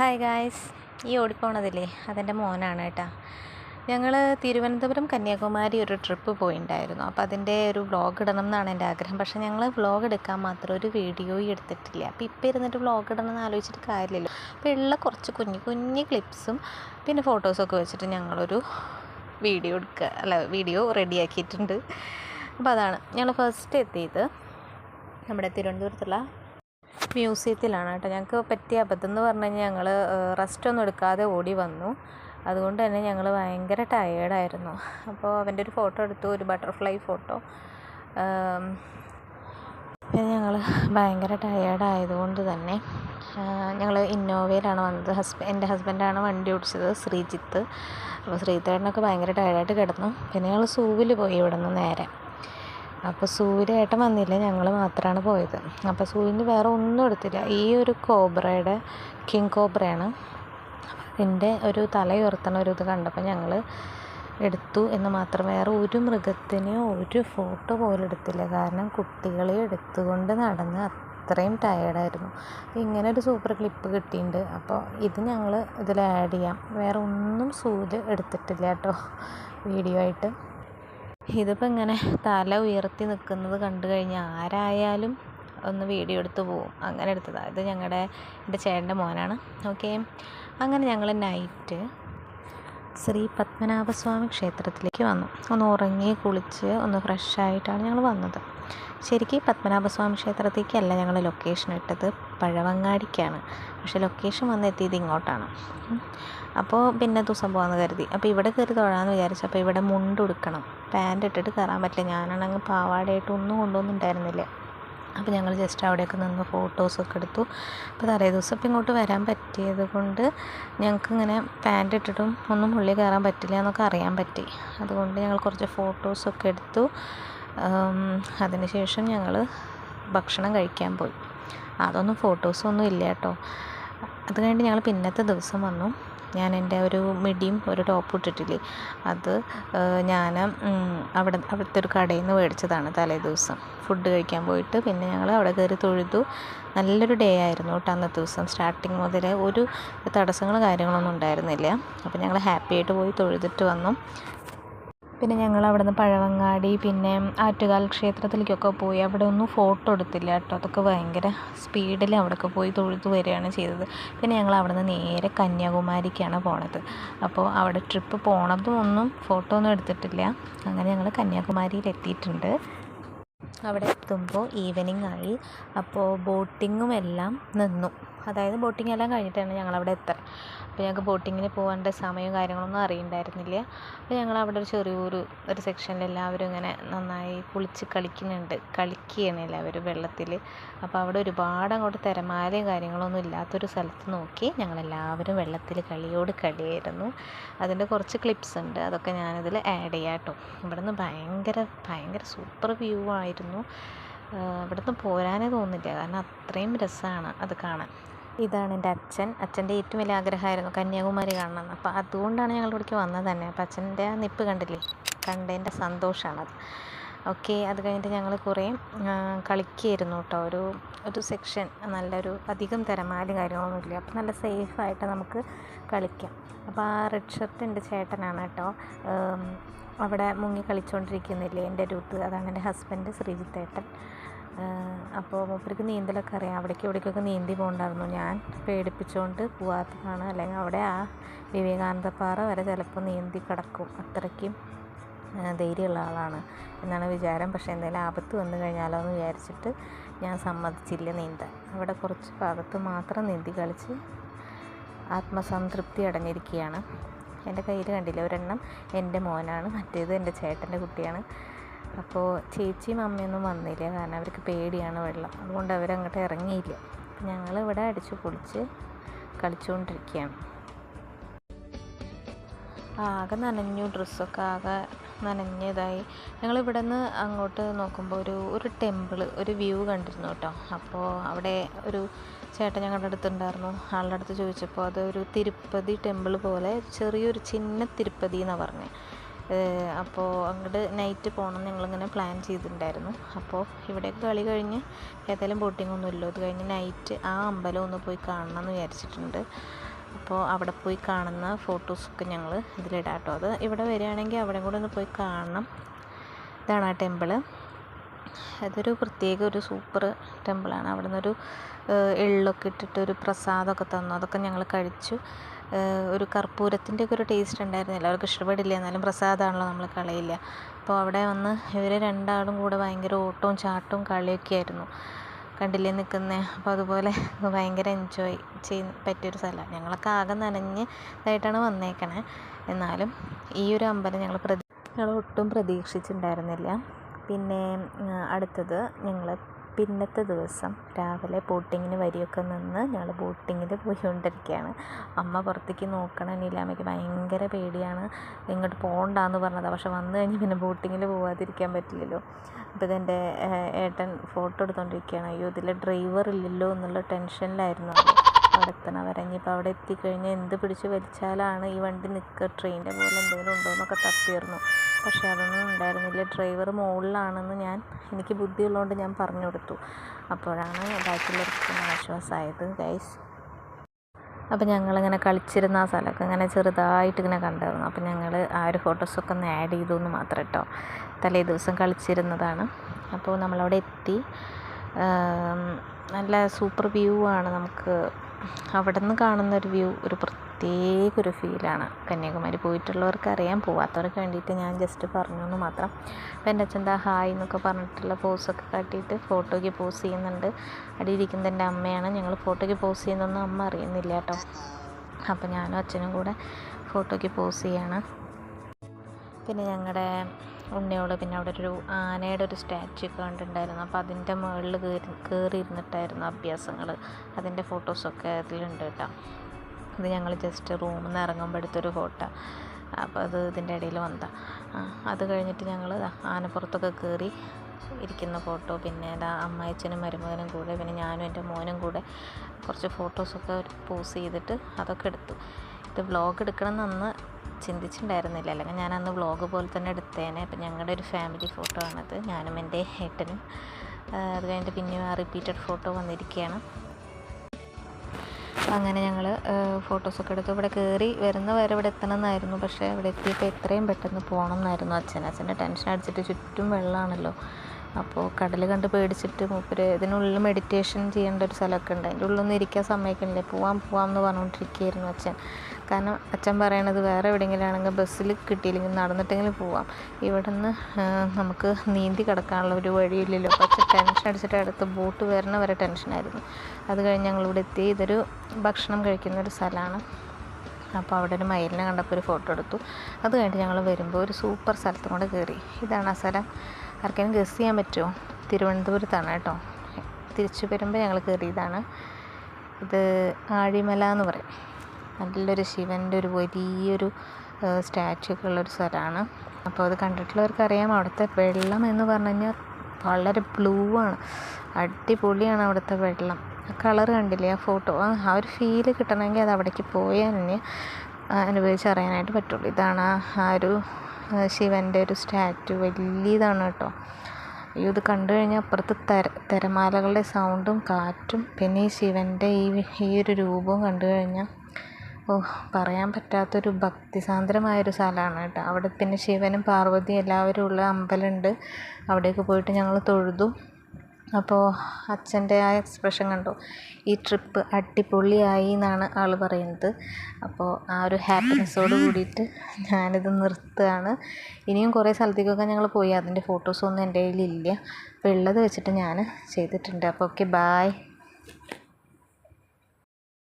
Hi guys ഈ ഓടിപ്പോണതില്ലേ? അതെന്റെ മോനാണ് കേട്ടോ. ഞങ്ങൾ തിരുവനന്തപുരം കന്യാകുമാരി ഒരു ട്രിപ്പ് പോയിണ്ടായിരുന്നു. അപ്പോൾ അതിന്റെ ഒരു വ്ളോഗ് ഇടണം എന്നാണ് എന്റെ ആഗ്രഹം. പക്ഷെ ഞങ്ങൾ വ്ളോഗ് എടുക്കാൻ മാത്രം ഒരു വീഡിയോയും എടുത്തിട്ടില്ല. അപ്പോൾ ഇപ്പോൾ ഇരുന്നിട്ട് വ്ളോഗ് ഇടണം എന്ന് ആലോചിച്ചിട്ട് കാര്യമില്ലല്ലോ. അപ്പോൾ ഉള്ള കുറച്ച് കുഞ്ഞു കുഞ്ഞു ക്ലിപ്സും പിന്നെ ഫോട്ടോസൊക്കെ വെച്ചിട്ട് ഞങ്ങളൊരു വീഡിയോ എടുക്കുക അല്ല വീഡിയോ റെഡിയാക്കിയിട്ടുണ്ട് അപ്പോൾ അതാണ്. ഞങ്ങൾ ഫസ്റ്റ് എത്തിയത് നമ്മുടെ തിരുവനന്തപുരത്തുള്ള മ്യൂസിയത്തിലാണ് കേട്ടോ. ഞങ്ങൾക്ക് പറ്റിയ അബദ്ധം എന്ന് പറഞ്ഞു കഴിഞ്ഞാൽ ഞങ്ങൾ റെസ്റ്റ് ഒന്നും എടുക്കാതെ ഓടി വന്നു. അതുകൊണ്ട് തന്നെ ഞങ്ങൾ ഭയങ്കര ടയേർഡായിരുന്നു അപ്പോൾ അവന്റെ ഒരു ഫോട്ടോ എടുത്തു ഒരു ബട്ടർഫ്ലൈ ഫോട്ടോ പിന്നെ ഞങ്ങൾ ഭയങ്കര ടയേർഡായതുകൊണ്ട് തന്നെ ഞങ്ങൾ ഇന്നോവയിലാണ് വന്നത്. ഹസ്ബ എന്റെ ഹസ്ബൻഡാണ് വണ്ടി ഓടിച്ചത് ശ്രീജിത്ത്. അപ്പോൾ ശ്രീധരനൊക്കെ ഭയങ്കര ടയേർഡായിട്ട് കിടന്നു. പിന്നെ ഞങ്ങൾ സൂവിൽ പോയി ഇവിടെ നിന്ന് നേരെ. അപ്പോൾ സൂര്യ ഏട്ടൻ വന്നില്ല ഞങ്ങൾ മാത്രമാണ് പോയത്. അപ്പോൾ സൂര്യന് വേറെ ഒന്നും എടുത്തില്ല. ഈ ഒരു കോബ്രയുടെ കിങ് കോബ്രയാണ് ഇതിന്റെ ഒരു തല ഉയർത്തണ ഒരു ഇത് കണ്ടപ്പോൾ ഞങ്ങൾ എടുത്തു എന്ന് മാത്രം. വേറെ ഒരു മൃഗത്തിനെയോ ഒരു ഫോട്ടോ പോലും എടുത്തില്ല. കാരണം കുട്ടികളെ എടുത്തുകൊണ്ട് നടന്ന് അത്രയും ടയേർഡായിരുന്നു ഇങ്ങനെ ഒരു സൂപ്പർ ക്ലിപ്പ് കിട്ടിയിട്ടുണ്ട് അപ്പോൾ ഇത് ഞങ്ങൾ ഇതിൽ ആഡ് ചെയ്യാം. വേറെ ഒന്നും സൂര്യ എടുത്തിട്ടില്ല കേട്ടോ. വീഡിയോ ആയിട്ട്. ഇതിപ്പോൾ ഇങ്ങനെ തല ഉയർത്തി നിൽക്കുന്നത് കണ്ടു കഴിഞ്ഞാൽ ആരായാലും ഒന്ന് വീഡിയോ എടുത്ത് പോവും. അങ്ങനെ എടുത്തതാണ് ഇത് ഞങ്ങളുടെ എന്റെ ചേട്ടന്റെ മോനാണ്. ഓക്കെ. അങ്ങനെ ഞങ്ങൾ നൈറ്റ് ശ്രീ പത്മനാഭസ്വാമി ക്ഷേത്രത്തിലേക്ക് വന്നു. ഒന്ന് ഉറങ്ങി കുളിച്ച് ഒന്ന് ഫ്രഷ് ആയിട്ടാണ് ഞങ്ങൾ വന്നത്. ശരിക്കും പത്മനാഭസ്വാമി ക്ഷേത്രത്തേക്കല്ല ഞങ്ങൾ ലൊക്കേഷൻ ഇട്ടത്. പഴവങ്ങാടിക്കാണ്. പക്ഷെ ലൊക്കേഷൻ വന്നെത്തിയത് ഇങ്ങോട്ടാണ്. അപ്പോൾ പിന്നെ ദിവസം പോകാമെന്ന് കരുതി. അപ്പോൾ ഇവിടെ കയറി തൊഴാമെന്ന് വിചാരിച്ചു. അപ്പോൾ ഇവിടെ മുണ്ട് ഉടുക്കണം. പാന്റ് ഇട്ടിട്ട് കയറാൻ പറ്റില്ല. ഞാനാണെങ്കിൽ പാവാടയായിട്ട് ഒന്നും കൊണ്ടുവന്നിട്ടുണ്ടായിരുന്നില്ല അപ്പോൾ ഞങ്ങൾ ജസ്റ്റ് അവിടെയൊക്കെ നിന്ന് ഫോട്ടോസൊക്കെ എടുത്തു. അപ്പോൾ തലേ ദിവസം ഇപ്പം ഇങ്ങോട്ട് വരാൻ പറ്റിയത് കൊണ്ട് ഞങ്ങൾക്ക് ഇങ്ങനെ പാന്റ് ഇട്ടിട്ടും ഒന്നും ഉള്ളിൽ കയറാൻ പറ്റില്ല എന്നൊക്കെ അറിയാൻ പറ്റി. അതുകൊണ്ട് ഞങ്ങൾ കുറച്ച് ഫോട്ടോസൊക്കെ എടുത്തു. അതിനുശേഷം ഞങ്ങൾ ഭക്ഷണം കഴിക്കാൻ പോയി. അതൊന്നും ഫോട്ടോസൊന്നും ഇല്ല കേട്ടോ. അത് കഴിഞ്ഞിട്ട് ഞങ്ങൾ പിന്നത്തെ ദിവസം വന്നു. ഞാൻ എന്റെ ഒരു മിഡിയും ഒരു ടോപ്പ് ഇട്ടിട്ടില്ലേ? അത് ഞാൻ അവിടെ അവിടുത്തെ ഒരു കടയിൽ നിന്ന് മേടിച്ചതാണ് തലേ ദിവസം. ഫുഡ് കഴിക്കാൻ പോയിട്ട് പിന്നെ ഞങ്ങൾ അവിടെ കയറി തൊഴുതു. നല്ലൊരു ഡേ ആയിരുന്നു കേട്ടോ അന്നത്തെ ദിവസം. സ്റ്റാർട്ടിങ് മുതൽ ഒരു തടസ്സങ്ങളും കാര്യങ്ങളൊന്നും ഉണ്ടായിരുന്നില്ല. അപ്പോൾ ഞങ്ങൾ ഹാപ്പി ആയിട്ട് പോയി തൊഴുതിട്ട് വന്നു. പിന്നെ ഞങ്ങൾ അവിടെ നിന്ന് പഴവങ്ങാടി പിന്നെ ആറ്റുകാൽ ക്ഷേത്രത്തിലേക്കൊക്കെ പോയി. അവിടെ ഒന്നും ഫോട്ടോ എടുത്തില്ല കേട്ടോ. അതൊക്കെ ഭയങ്കര സ്പീഡിൽ അവിടെയൊക്കെ പോയി തൊഴുതു വരികയാണ് ചെയ്തത്. പിന്നെ ഞങ്ങൾ അവിടെ നിന്ന് നേരെ കന്യാകുമാരിക്കാണ് പോണത്. അപ്പോൾ അവിടെ ട്രിപ്പ് പോണതും ഒന്നും ഫോട്ടോ ഒന്നും എടുത്തിട്ടില്ല. അങ്ങനെ ഞങ്ങൾ കന്യാകുമാരിയിൽ എത്തിയിട്ടുണ്ട്. അവിടെ എത്തുമ്പോൾ ഈവനിങ് ആയി. അപ്പോൾ ബോട്ടിങ്ങും എല്ലാം നിന്നു. അതായത് ബോട്ടിംഗ് എല്ലാം കഴിഞ്ഞിട്ടാണ് ഞങ്ങളവിടെ എത്തുക അപ്പോൾ ഞങ്ങൾക്ക് ബോട്ടിങ്ങിന് പോകേണ്ട സമയവും കാര്യങ്ങളൊന്നും അറിയണ്ടായിരുന്നില്ല. അപ്പോൾ ഞങ്ങൾ അവിടെ ഒരു ചെറിയൊരു ഒരു സെക്ഷനിൽ എല്ലാവരും ഇങ്ങനെ നന്നായി കുളിച്ച് കളിക്കുന്നുണ്ട്. കളിക്കുകയാണ് എല്ലാവരും വെള്ളത്തിൽ. അപ്പോൾ അവിടെ ഒരുപാട് അങ്ങോട്ട് തിരമാലയും കാര്യങ്ങളൊന്നും ഇല്ലാത്തൊരു സ്ഥലത്ത് നോക്കി ഞങ്ങളെല്ലാവരും വെള്ളത്തിൽ കളിയോട് കളിയായിരുന്നു. അതിന്റെ കുറച്ച് ക്ലിപ്സ് ഉണ്ട്. അതൊക്കെ ഞാനിതിൽ ആഡ് ചെയ്യാം കേട്ടോ. ഇവിടെ നിന്ന് ഭയങ്കര ഭയങ്കര സൂപ്പർ വ്യൂ ആയിരുന്നു. ഇവിടുന്ന് പോരാനേ തോന്നില്ല. കാരണം അത്രയും രസമാണ് അത് കാണാൻ. ഇതാണ് എന്റെ അച്ഛൻ. അച്ഛന്റെ ഏറ്റവും വലിയ ആഗ്രഹമായിരുന്നു കന്യാകുമാരി കാണണം എന്ന് അപ്പോൾ അതുകൊണ്ടാണ് ഞങ്ങൾ ഇവിടേക്ക് വന്നത് തന്നെ. അപ്പോൾ അച്ഛന്റെ ആ നിപ്പ് കണ്ടില്ലേ? കണ്ടതിന്റെ സന്തോഷമാണത് ഓക്കെ അത് കഴിഞ്ഞിട്ട് ഞങ്ങൾ കുറേ കളിക്കുകയായിരുന്നു കേട്ടോ. ഒരു ഒരു സെക്ഷൻ നല്ലൊരു അധികം തിരമാലും കാര്യങ്ങളൊന്നുമില്ല. അപ്പോൾ നല്ല സേഫായിട്ട് നമുക്ക് കളിക്കാം. അപ്പോൾ ആ റെഡ് ഷർട്ട് എന്റെ ചേട്ടനാണ് കേട്ടോ. അവിടെ മുങ്ങി കളിച്ചുകൊണ്ടിരിക്കുന്നില്ലേ എന്റെ രൂത്ത് അതാണ് എന്റെ ഹസ്ബൻഡ് ശ്രീജിത്തേട്ടൻ. അപ്പോൾ മൂപ്പർക്ക് നീന്തലൊക്കെ അറിയാം. അവിടേക്ക് ഇവിടേക്കൊക്കെ നീന്തി പോകണ്ടായിരുന്നു. ഞാൻ പേടിപ്പിച്ചുകൊണ്ട് പോവാത്തതാണ്. അല്ലെങ്കിൽ അവിടെ ആ വിവേകാനന്ദപ്പാറ വരെ ചിലപ്പോൾ നീന്തി കിടക്കും. അത്രയ്ക്കും ധൈര്യമുള്ള ആളാണ് എന്നാണ് വിചാരം. പക്ഷേ എന്തെങ്കിലും ആപത്ത് വന്നു കഴിഞ്ഞാലോ എന്ന് വിചാരിച്ചിട്ട് ഞാൻ സമ്മതിച്ചില്ല നീന്താൻ. അവിടെ കുറച്ച് ഭാഗത്ത് മാത്രം നീന്തി കളിച്ച് ആത്മസംതൃപ്തി അടഞ്ഞിരിക്കുകയാണ്. എന്റെ കയ്യിൽ കണ്ടില്ല? ഒരെണ്ണം എന്റെ മോനാണ്. മറ്റേത് എന്റെ ചേട്ടന്റെ കുട്ടിയാണ്. അപ്പോൾ ചേച്ചിയും അമ്മയൊന്നും വന്നില്ല. കാരണം അവർക്ക് പേടിയാണ് വെള്ളം. അതുകൊണ്ട് അവരങ്ങോട്ട് ഇറങ്ങിയില്ല. ഞങ്ങൾ ഇവിടെ അടിച്ചു പൊളിച്ച് കളിച്ചുകൊണ്ടിരിക്കുകയാണ്. ആകെ നനഞ്ഞു. ഡ്രസ്സൊക്കെ ആകെ നനഞ്ഞതായി ഞങ്ങളിവിടെ നിന്ന് അങ്ങോട്ട് നോക്കുമ്പോൾ ഒരു ഒരു ടെമ്പിൾ ഒരു വ്യൂ കണ്ടിരുന്നു കേട്ടോ. അപ്പോൾ അവിടെ ഒരു ചേട്ടൻ ഞങ്ങളുടെ അടുത്തുണ്ടായിരുന്നു. ആളുടെ അടുത്ത് ചോദിച്ചപ്പോൾ അത് ഒരു തിരുപ്പതി ടെമ്പിൾ പോലെ ചെറിയൊരു ചിന്ന തിരുപ്പതി എന്നാണ് പറഞ്ഞത് അപ്പോൾ അങ്ങോട്ട് നൈറ്റ് പോകണം ഞങ്ങളിങ്ങനെ പ്ലാൻ ചെയ്തിട്ടുണ്ടായിരുന്നു. അപ്പോൾ ഇവിടെ കളി കഴിഞ്ഞ് ഏതായാലും ബോട്ടിംഗ് ഒന്നുമില്ലല്ലോ അത് കഴിഞ്ഞ് നൈറ്റ് ആ അമ്പലം ഒന്ന് പോയി കാണണം എന്ന് വിചാരിച്ചിട്ടുണ്ട്. അപ്പോൾ അവിടെ പോയി കാണുന്ന ഫോട്ടോസൊക്കെ ഞങ്ങൾ ഇതിലിടാം കേട്ടോ അത് ഇവിടെ വരികയാണെങ്കിൽ അവിടെ കൂടെ ഒന്ന് പോയി കാണണം. ഇതാണ് ആ ടെമ്പിൾ അതൊരു പ്രത്യേക ഒരു സൂപ്പർ ടെമ്പിളാണ്. അവിടെ ഒരു എള്ളൊക്കെ ഇട്ടിട്ട് ഒരു പ്രസാദമൊക്കെ തന്നു. അതൊക്കെ ഞങ്ങൾ കഴിച്ചു. ഒരു കർപ്പൂരത്തിന്റെ ഒക്കെ ഒരു ടേസ്റ്റ് ഉണ്ടായിരുന്നു. എല്ലാവർക്കും ഇഷ്ടപ്പെടില്ല. എന്നാലും പ്രസാദമാണല്ലോ നമ്മൾ കളയില്ല. അപ്പോൾ അവിടെ വന്ന് ഇവർ രണ്ടാളും കൂടെ ഭയങ്കര ഓട്ടവും ചാട്ടവും കളിയൊക്കെ ആയിരുന്നു. കണ്ടില്ലേ നിൽക്കുന്നത് അപ്പോൾ അതുപോലെ ഭയങ്കര എൻജോയ് ചെയ്യാൻ പറ്റിയൊരു സ്ഥലമാണ്. ഞങ്ങളൊക്കെ ആകെ നനഞ്ഞ് ഇതായിട്ടാണ് വന്നേക്കണേ. എന്നാലും ഈ ഒരു അമ്പലം ഞങ്ങൾ പ്രതി ഞങ്ങൾ ഒട്ടും പ്രതീക്ഷിച്ചിട്ടുണ്ടായിരുന്നില്ല. പിന്നെ അടുത്തത് ഞങ്ങൾ പിന്നത്തെ ദിവസം രാവിലെ ബോട്ടിങ്ങിന് വരിയൊക്കെ നിന്ന് ഞങ്ങൾ ബോട്ടിങ്ങിൽ പോയിക്കൊണ്ടിരിക്കുകയാണ് അമ്മ പുറത്തേക്ക് നോക്കണം നീലാമ്മയ്ക്ക് ഭയങ്കര പേടിയാണ്. ഇങ്ങോട്ട് പോകണ്ടെന്ന് പറഞ്ഞതാണ് പക്ഷെ വന്നു കഴിഞ്ഞ് പിന്നെ ബോട്ടിങ്ങിൽ പോകാതിരിക്കാൻ പറ്റില്ലല്ലോ. അപ്പോൾ ഇതെന്റെ ഏട്ടൻ ഫോട്ടോ എടുത്തുകൊണ്ടിരിക്കുകയാണ് അയ്യോ ഇതിൽ ഡ്രൈവർ ഇല്ലല്ലോ എന്നുള്ള ടെൻഷനിലായിരുന്നു. അവിടെ എത്തണം വരെ ഇനിയിപ്പോൾ അവിടെ എത്തിക്കഴിഞ്ഞാൽ എന്ത് പിടിച്ച് വലിച്ചാലാണ് ഈ വണ്ടി നിൽക്കുക ട്രെയിനിന്റെ പോലെ എന്തെങ്കിലും ഉണ്ടോ എന്നൊക്കെ തപ്പിയിരുന്നു പക്ഷേ അതൊന്നും ഉണ്ടായിരുന്നില്ല. ഡ്രൈവർ മുകളിലാണെന്ന് ഞാൻ എനിക്ക് ബുദ്ധിയുള്ളതുകൊണ്ട് ഞാൻ പറഞ്ഞു കൊടുത്തു. അപ്പോഴാണ് ബാക്കിയുള്ളവർക്ക് ആശ്വാസമായത്. ഗൈസ് അപ്പോൾ ഞങ്ങളിങ്ങനെ കളിച്ചിരുന്ന ആ സ്ഥലമൊക്കെ ഇങ്ങനെ ചെറുതായിട്ട് ഇങ്ങനെ കണ്ടായിരുന്നു അപ്പോൾ ഞങ്ങൾ ആ ഒരു ഫോട്ടോസൊക്കെ ഒന്ന് ആഡ് ചെയ്തു എന്ന് മാത്രം കേട്ടോ. തലേ ദിവസം കളിച്ചിരുന്നതാണ്. അപ്പോൾ നമ്മളവിടെ എത്തി. നല്ല സൂപ്പർ വ്യൂ ആണ് നമുക്ക് അവിടെ നിന്ന് കാണുന്ന ഒരു വ്യൂ ഒരു പ്രത്യേക ഒരു ഫീലാണ്. കന്യാകുമാരി പോയിട്ടുള്ളവർക്ക് അറിയാം പോവാത്തവർക്ക് വേണ്ടിയിട്ട് ഞാൻ ജസ്റ്റ് പറഞ്ഞു എന്ന് മാത്രം. അപ്പം എന്റെ അച്ഛന്റെ ഹായ് എന്നൊക്കെ പറഞ്ഞിട്ടുള്ള പോസൊക്കെ കാട്ടിയിട്ട് ഫോട്ടോയ്ക്ക് പോസ് ചെയ്യുന്നുണ്ട്. അടിയിരിക്കുന്നത് എന്റെ അമ്മയാണ്. ഞങ്ങൾ ഫോട്ടോയ്ക്ക് പോസ് ചെയ്യുന്നതൊന്നും അമ്മ അറിയുന്നില്ല കേട്ടോ. അപ്പോൾ ഞാനും അച്ഛനും കൂടെ ഫോട്ടോയ്ക്ക് പോസ് ചെയ്യാണ്. പിന്നെ ഞങ്ങളുടെ ഉണ്ണിയോട് പിന്നെ അവിടെ ഒരു ആനയുടെ ഒരു സ്റ്റാച്ചു ഒക്കെ കണ്ടിട്ടുണ്ടായിരുന്നു. അപ്പോൾ അതിന്റെ മുകളിൽ കയറി കയറി ഇരുന്നിട്ടായിരുന്നു അഭ്യാസങ്ങൾ അതിന്റെ ഫോട്ടോസൊക്കെ അതിലുണ്ട് കേട്ടോ. ഇത് ഞങ്ങൾ ജസ്റ്റ് റൂമിൽ നിന്ന് ഇറങ്ങുമ്പോൾ എടുത്തൊരു ഫോട്ടോ. അപ്പോൾ അത് ഇതിന്റെ ഇടയിൽ വന്നതാണ് അത് കഴിഞ്ഞിട്ട് ഞങ്ങൾ ആനപ്പുറത്തൊക്കെ കയറി ഇരിക്കുന്ന ഫോട്ടോ. പിന്നെ ഇതാ അമ്മായച്ചനും മരുമകനും കൂടെ പിന്നെ ഞാനും എന്റെ മോനും കൂടെ കുറച്ച് ഫോട്ടോസൊക്കെ പോസ് ചെയ്തിട്ട് അതൊക്കെ എടുത്തു. ഇത് വ്ളോഗ് എടുക്കണം എന്ന് ചിന്തിച്ചിട്ടുണ്ടായിരുന്നില്ല. ഞാൻ അന്ന് വ്ളോഗ് പോലെ തന്നെ എടുത്തേനെ. അപ്പം ഞങ്ങളുടെ ഒരു ഫാമിലി ഫോട്ടോ ആണത്. ഞാനും എന്റെ ഏട്ടനും. അത് കഴിഞ്ഞിട്ട് പിന്നെയും ആ റിപ്പീറ്റഡ് ഫോട്ടോ വന്നിരിക്കുകയാണ്. അങ്ങനെ ഞങ്ങൾ ഫോട്ടോസൊക്കെ എടുത്തു. ഇവിടെ കയറി വരുന്ന വരെ ഇവിടെ എത്തണം എന്നായിരുന്നു പക്ഷേ ഇവിടെ എത്തിയപ്പോൾ എത്രയും പെട്ടെന്ന് പോകണം എന്നായിരുന്നു അച്ഛൻ. അച്ഛന്റെ ടെൻഷൻ അടിച്ചിട്ട് ചുറ്റും വെള്ളമാണല്ലോ. അപ്പോൾ കടൽ കണ്ട് പേടിച്ചിട്ട് മൂപ്പര് ഇതിനുള്ളിൽ മെഡിറ്റേഷൻ ചെയ്യേണ്ട ഒരു സ്ഥലമൊക്കെ ഉണ്ട്. അതിന്റെ ഉള്ളിലൊന്നും ഇരിക്കാൻ സമയമൊക്കെ ഉണ്ടല്ലേ പോവാം പോവാം എന്ന് പറഞ്ഞുകൊണ്ടിരിക്കുകയായിരുന്നു അച്ഛൻ. കാരണം അച്ഛൻ പറയണത് വേറെ എവിടെയെങ്കിലും ആണെങ്കിൽ ബസ്സിൽ കിട്ടിയില്ലെങ്കിൽ നടന്നിട്ടെങ്കിലും പോവാം. ഇവിടെ നിന്ന് നമുക്ക് നീന്തി കിടക്കാനുള്ള ഒരു വഴിയില്ലല്ലോ. അച്ഛൻ ടെൻഷൻ അടിച്ചിട്ട് അടുത്ത് ബോട്ട് വരണ വരെ ടെൻഷനായിരുന്നു. അത് കഴിഞ്ഞ് ഞങ്ങളിവിടെ എത്തി. ഇതൊരു ഭക്ഷണം കഴിക്കുന്ന ഒരു സ്ഥലമാണ്. അപ്പോൾ അവിടെ ഒരു മയിലിനെ കണ്ടപ്പോൾ ഒരു ഫോട്ടോ എടുത്തു. അത് കഴിഞ്ഞിട്ട് ഞങ്ങൾ വരുമ്പോൾ ഒരു സൂപ്പർ സ്ഥലത്തും കൂടെ കയറി. ഇതാണ് ആ സ്ഥലം. ആർക്കെങ്കിലും ഗസ് ചെയ്യാൻ പറ്റുമോ? തിരുവനന്തപുരത്താണ് കേട്ടോ. തിരിച്ചു വരുമ്പോൾ ഞങ്ങൾ കയറിയതാണ്. ഇത് ആഴിമല എന്ന് പറയും. നല്ലൊരു ശിവന്റെ ഒരു വലിയൊരു സ്റ്റാച്ചു ഒക്കെ ഉള്ളൊരു സ്ഥലമാണ്. അപ്പോൾ അത് കണ്ടിട്ടുള്ളവർക്ക് അറിയാം അവിടുത്തെ വെള്ളം എന്ന് പറഞ്ഞു കഴിഞ്ഞാൽ വളരെ ബ്ലൂ ആണ് അടിപൊളിയാണ് അവിടുത്തെ വെള്ളം. കളർ കണ്ടില്ലേ ആ ഫോട്ടോ? ആ ഒരു ഫീൽ കിട്ടണമെങ്കിൽ അത് അവിടേക്ക് പോയാൽ തന്നെ അനുഭവിച്ചറിയാനായിട്ട് പറ്റുള്ളൂ. ഇതാണ് ആ ഒരു ശിവന്റെ ഒരു സ്റ്റാറ്റു വലിയതാണ് കേട്ടോ. ഇത് കണ്ടു കഴിഞ്ഞാൽ അപ്പുറത്ത് തര തിരമാലകളുടെ സൗണ്ടും കാറ്റും പിന്നെ ഈ ശിവന്റെ ഈ ഈ ഒരു രൂപവും കണ്ടു കഴിഞ്ഞാൽ ഓ പറയാൻ പറ്റാത്തൊരു ഭക്തിസാന്ദ്രമായൊരു സ്ഥലമാണ് കേട്ടോ. അവിടെ പിന്നെ ശിവനും പാർവതി എല്ലാവരും ഉള്ള അമ്പലമുണ്ട്. അവിടേക്ക് പോയിട്ട് ഞങ്ങൾ തൊഴുതു. അപ്പോൾ അച്ഛന്റെ ആ എക്സ്പ്രഷൻ കണ്ടോ? ഈ ട്രിപ്പ് അടിപൊളിയായി എന്നാണ് ആൾ പറയുന്നത്. അപ്പോൾ ആ ഒരു ഹാപ്പിനെസ്സോട് കൂടിയിട്ട് ഞാനിത് നിർത്തുകയാണ്. ഇനിയും കുറേ സ്ഥലത്തേക്കൊക്കെ ഞങ്ങൾ പോയി. അതിന്റെ ഫോട്ടോസൊന്നും എന്റെ കയ്യിലില്ല. അപ്പോൾ ഉള്ളത് വെച്ചിട്ട് ഞാൻ ചെയ്തിട്ടുണ്ട്. അപ്പോൾ ഓക്കെ ബായ്.